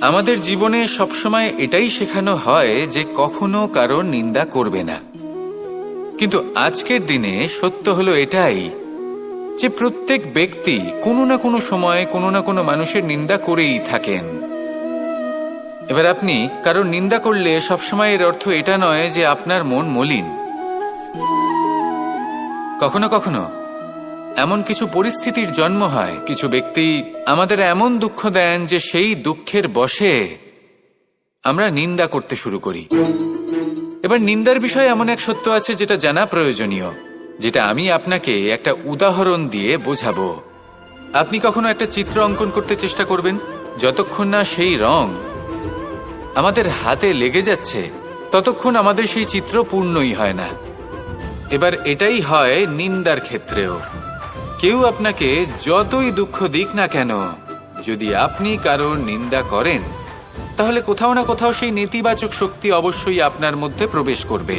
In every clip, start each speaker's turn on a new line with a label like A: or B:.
A: আমাদের জীবনে সবসময় এটাই শেখানো হয় যে কখনো কারোর নিন্দা করবে না। কিন্তু আজকের দিনে সত্য হলো এটাই যে প্রত্যেক ব্যক্তি কোনো না কোনো সময়ে কোনো না কোনো মানুষের নিন্দা করেই থাকেন। এবার আপনি কারোর নিন্দা করলে সবসময় এর অর্থ এটা নয় যে আপনার মন মলিন। কখনো কখনো এমন কিছু পরিস্থিতির জন্ম হয়। কিছু ব্যক্তি আমাদের এমন দুঃখ দেন যে সেই দুঃখের বশে আমরা নিন্দা করতে শুরু করি। এবার নিন্দার বিষয়ে এমন এক সত্য আছে যেটা জানা প্রয়োজনীয়, যেটা আমি আপনাকে একটা উদাহরণ দিয়ে বোঝাবো। আপনি কখনো একটা চিত্র অঙ্কন করতে চেষ্টা করবেন? যতক্ষণ না সেই রং আমাদের হাতে লেগে যাচ্ছে, ততক্ষণ আমাদের সেই চিত্র পূর্ণই হয় না। এবার এটাই হয় নিন্দার ক্ষেত্রেও। কেউ আপনাকে যতই দুঃখ দিক না কেন, যদি আপনি কারোর নিন্দা করেন, তাহলে কোথাও না কোথাও সেই নেতিবাচক শক্তি অবশ্যই আপনার মধ্যে প্রবেশ করবে।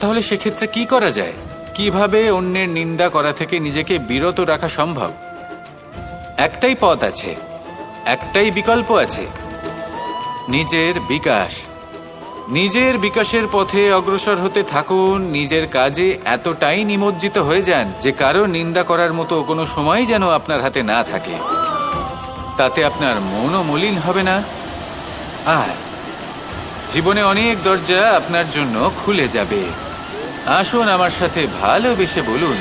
A: তাহলে সেক্ষেত্রে কি করা যায়? কীভাবে অন্যের নিন্দা করা থেকে নিজেকে বিরত রাখা সম্ভব? একটাই পথ আছে, একটাই বিকল্প আছে, নিজের বিকাশ। নিজের বিকাশের পথে অগ্রসর হতে থাকুন, নিজের কাজে এতটাই নিমজ্জিত হয়ে যান যে কারও নিন্দা করার মতো কোনো সময় যেন আপনার হাতে না থাকে। তাতে আপনার মনও মলিন হবে না। আর জীবনে অনেক দরজা আপনার জন্য খুলে যাবে। আসুন আমার সাথে ভালোবেসে বলুন